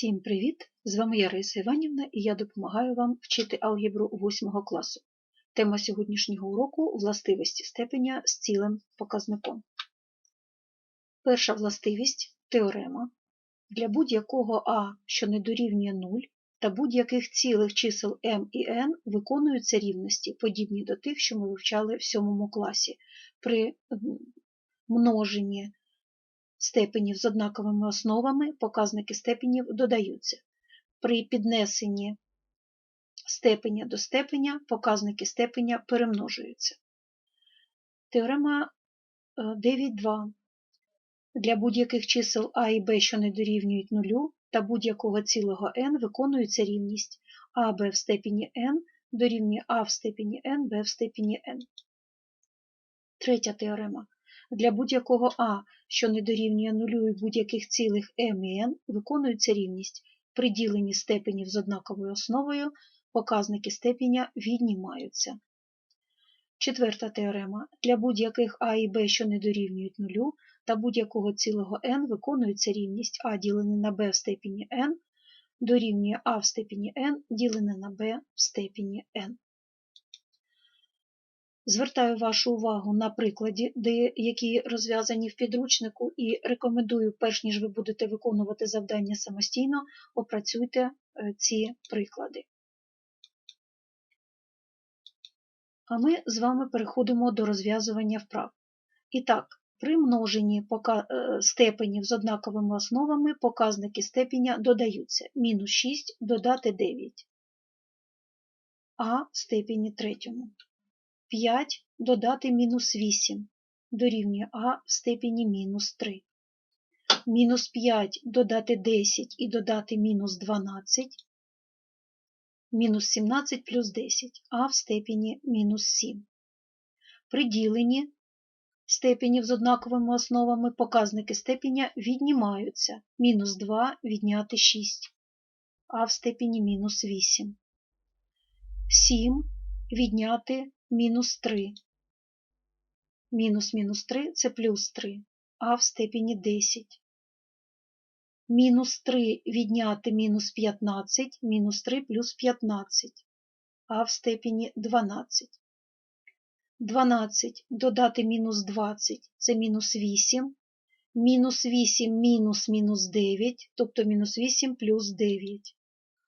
Всім привіт! З вами я Раїса Іванівна і я допомагаю вам вчити алгебру 8 класу. Тема сьогоднішнього уроку властивості степеня з цілим показником. Перша властивість теорема. Для будь-якого А, що не дорівнює 0, та будь-яких цілих чисел m і n виконуються рівності, подібні до тих, що ми вивчали в 7 класі, при множенні степенів з однаковими основами показники степенів додаються. При піднесенні степеня до степеня показники степеня перемножуються. Теорема 9.2. Для будь-яких чисел А і Б, що не дорівнюють нулю, та будь-якого цілого n виконується рівність а b в степені n дорівнює а в степені n, b в степені n. Третя теорема. Для будь-якого А, що не дорівнює нулю і будь-яких цілих m і n, виконується рівність. При діленні степенів з однаковою основою показники степеня віднімаються. Четверта теорема. Для будь-яких А і Б, що не дорівнюють нулю, та будь-якого цілого n виконується рівність А ділене на b в степені n дорівнює А в степені n ділене на b в степені n. Звертаю вашу увагу на прикладі, які розв'язані в підручнику, і рекомендую, перш ніж ви будете виконувати завдання самостійно, опрацюйте ці приклади. А ми з вами переходимо до розв'язування вправ. І так, при множенні степенів з однаковими основами показники степеня додаються. Мінус 6 додати 9, а степені третьому. 5 додати мінус 8 дорівнює а в степені мінус 3. Мінус 5 додати 10 і додати мінус 12, мінус 17 плюс 10, а в степені мінус 7. При діленні степенів з однаковими основами показники степеня віднімаються. Мінус 2 відняти 6, а в степені мінус 8. 7 відняти мінус 3. Мінус мінус 3 це плюс 3, а в степені 10. Мінус 3 відняти мінус 15, мінус 3 плюс 15, а в степені 12. 12 додати мінус 20 це мінус 8. Мінус 8 мінус мінус 9, тобто мінус 8 плюс 9,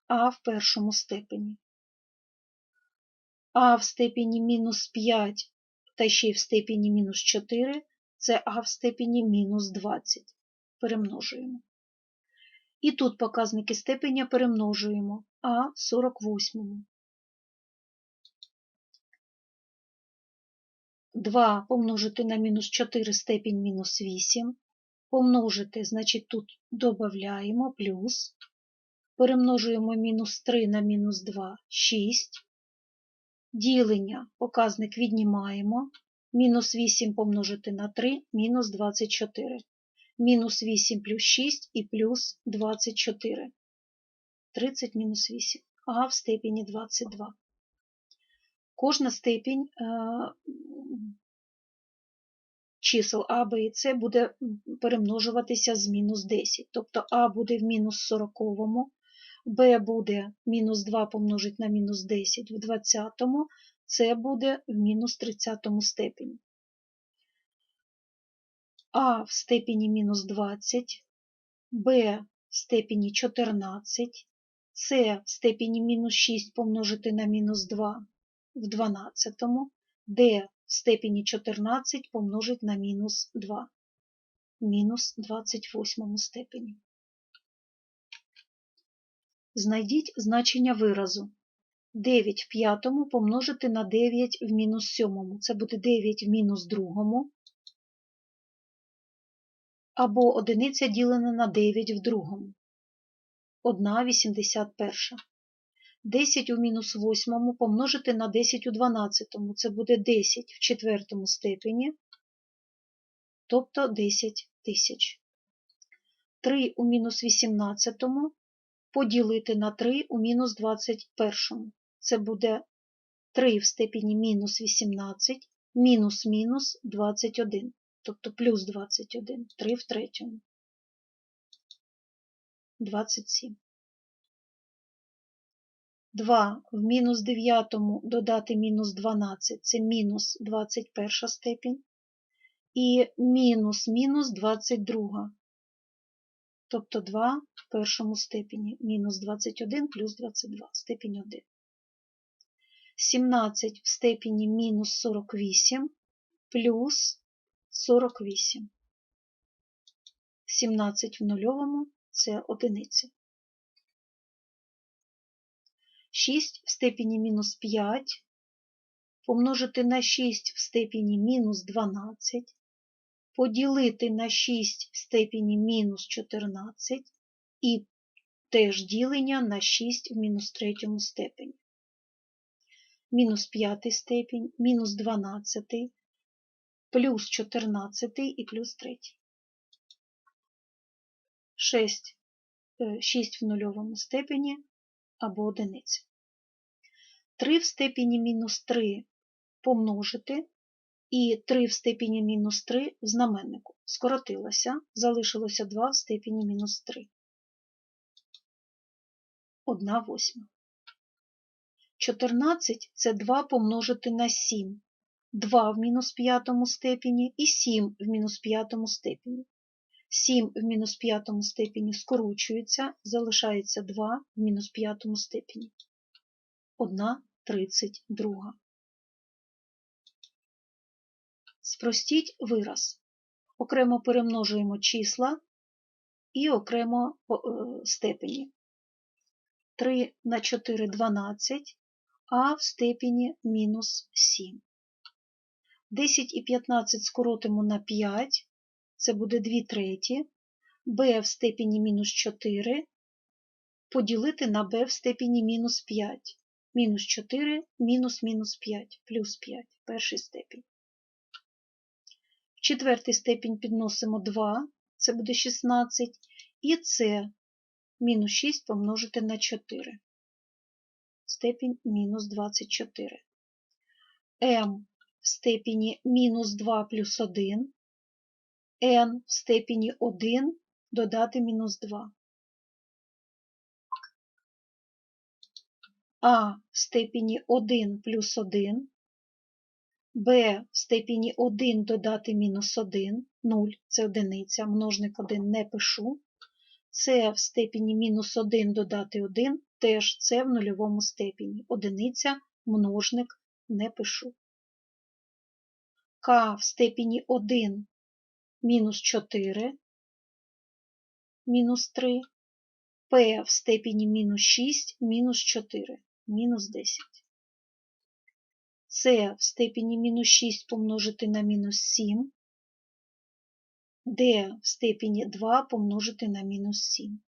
а в першому степені. А в степені мінус 5 та ще й в степені мінус 4 це А в степені мінус 20. Перемножуємо. І тут показники степеня перемножуємо А в 48. 2 помножити на мінус 4 степінь мінус 8. Помножити, значить, тут додаємо плюс. Перемножуємо мінус 3 на мінус 2 6. Ділення показник віднімаємо. Мінус 8 помножити на 3, мінус 24. Мінус 8 плюс 6 і плюс 24. 30 мінус 8. А в степені 22. Кожна степінь чисел А, Б і С буде перемножуватися з мінус 10. Тобто А буде в мінус 40, Б буде мінус 2 помножить на мінус 10 в 20, С буде в мінус 30 степені. А в степені мінус 20, Б в степені 14, С в степені мінус 6 помножити на мінус 2 в 12, d в степені 14 помножить на мінус 2, мінус 28 степені. Знайдіть значення виразу. 9 в п'ятому помножити на 9 в мінус сьомому. Це буде 9 в мінус другому. Або одиниця ділена на 9 в другому. 1,81. 10 у мінус восьмому помножити на 10 у дванадцятому. Це буде 10 в четвертому степені, тобто 10 тисяч. 3 у мінус 18 поділити на 3 у мінус 21. Це буде 3 в степені мінус 18, мінус мінус 21, тобто плюс 21, 3 в третьому. 27. 2 в мінус 9 додати мінус 12 це мінус 21 степінь. І мінус мінус 22. Тобто 2 в першому степені. Мінус 21 плюс 22 степінь 1. 17 в степені мінус 48 плюс 48. 17 в нульовому це одиниця. 6 в степені мінус 5 помножити на 6 в степені мінус 12, поділити на 6 в степені мінус 14 і теж ділення на 6 в мінус третьому степені. Мінус 5 степінь, мінус 12, плюс 14 і плюс 3. 6, 6 в нульовому степені або одиниця. 3 в степені мінус 3 помножити і 3 в степені мінус 3 в знаменнику. Скоротилося, залишилося 2 в степені мінус 3. 1 восьма. 14 це 2 помножити на 7. 2 в мінус п'ятому степені і 7 в мінус п'ятому степені. 7 в мінус п'ятому степені скорочується, залишається 2 в мінус п'ятому степені. 1 32. Спростіть вираз. Окремо перемножуємо числа і окремо е, степені. 3 на 4 12, а в степені мінус 7. 10 і 15 скоротимо на 5, це буде 2 треті, b в степені мінус 4 поділити на b в степені мінус 5. Мінус 4, мінус мінус 5, плюс 5, перший степінь. Четвертий степінь підносимо 2, це буде 16, і це мінус 6 помножити на 4. Степінь мінус 24. m в степені мінус 2 плюс 1, n в степені 1 додати мінус 2. а в степені 1 плюс 1, b в степені 1 додати мінус 1, 0 це одиниця, множник 1 не пишу, С в степені мінус 1 додати 1, теж С в нульовому степені. Одиниця, множник не пишу. К в степені 1 мінус 4, мінус 3, П в степені мінус 6, мінус 4 мінус 10. С в степені мінус 6 помножити на мінус 7, Д в степені 2 помножити на мінус 7.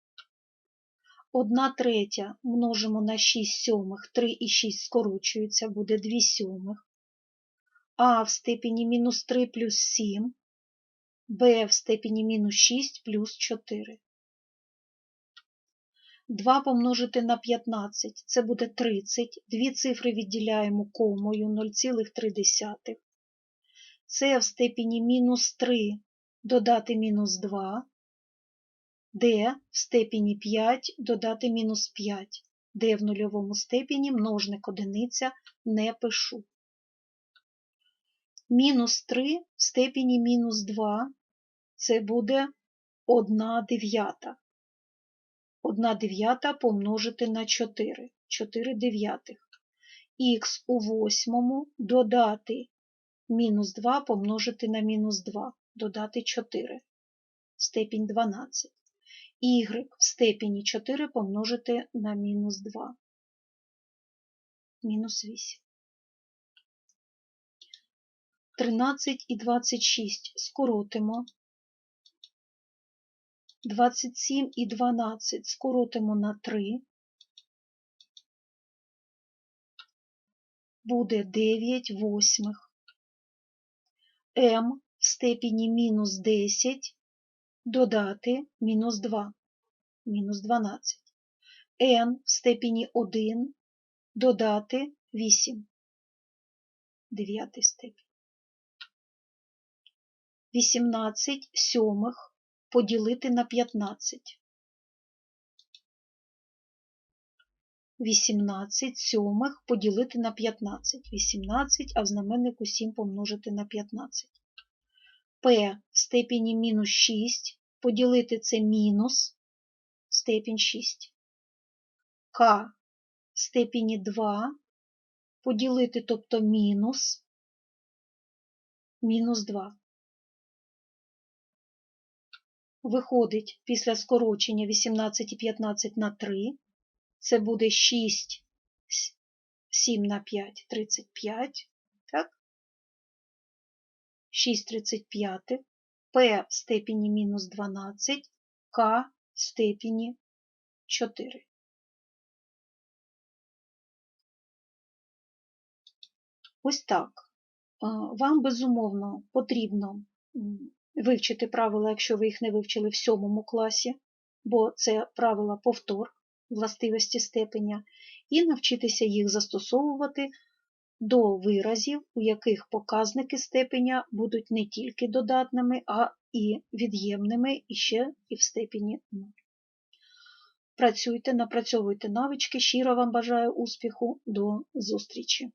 1 третя множимо на 6 сьомих, 3 і 6 скорочуються, буде 2 сьомих. А в степені мінус 3 плюс 7, Б в степені мінус 6 плюс 4. 2 помножити на 15 це буде 30. Дві цифри відділяємо комою 0,3. Це в степені мінус 3 додати мінус 2, d в степені 5 додати мінус 5, d в нульовому степені множник одиниця не пишу. Мінус 3 в степені мінус 2 це буде 1 дев'ята. 1 дев'ята помножити на 4, 4 дев'ятих. Х у восьмому додати мінус 2 помножити на мінус 2, додати 4, степінь 12. Y в степені 4 помножити на мінус 2, мінус 8. 13 і 26 скоротимо 27 і 12 скоротимо на 3, буде 9 восьмих. М в степені мінус 10 додати мінус 2, мінус 12. N в степені 1 додати 8, дев'ятий степінь. 18 сьомих поділити на 15. 18 сьомих поділити на 15. 18, а в знаменнику 7 помножити на 15. P в степені мінус 6 поділити це мінус степінь 6. К в степені 2 поділити, тобто мінус, мінус 2. Виходить після скорочення 18 і 15 на 3. Це буде 6, 7 на 5, 35. Так? 6 35. P в степені мінус 12, К в степені 4. Ось так. Вам, безумовно, потрібно вивчити правила, якщо ви їх не вивчили в сьомому класі, бо це правила повтор властивості степеня, і навчитися їх застосовувати до виразів, у яких показники степеня будуть не тільки додатними, а і від'ємними, і ще і в степені 0. Працюйте, напрацьовуйте навички. Щиро вам бажаю успіху. До зустрічі!